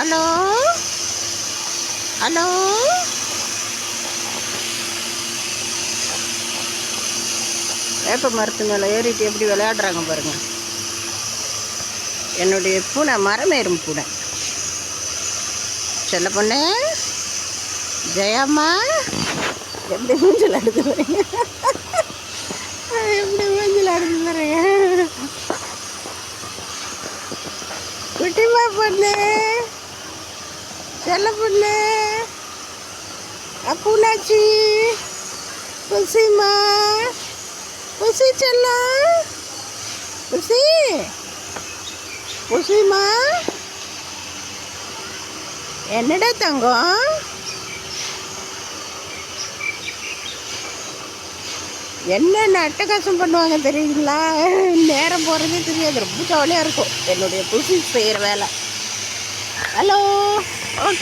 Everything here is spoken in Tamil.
ஹலோ? ஹலோ? வேப்ப மரத்து மேலே ஏறிட்டு எப்படி விளையாடுறாங்க பாருங்க. என்னுடைய பூனை மரமேறும் பூனை. சொல்ல பொண்ணு ஜெயம்மா எப்படி மூஞ்சல் அடுத்து பாருங்க. எப்படி மூஞ்சல் அடுத்து பாருங்க. குட்டிமா பொண்ணு செல்ல பொண்ணு அப்புனாச்சி புசிமா புசி செல்லம் புசி புசிமா என்னடா தங்கம் என்னென்ன அட்டகாசம் பண்ணுவாங்க தெரியுங்களா நேரம் போகிறதே தெரியாது ரொம்ப ஜாலியாக இருக்கும் என்னுடைய புசி செய்கிற வேலை ஹலோ ஓகே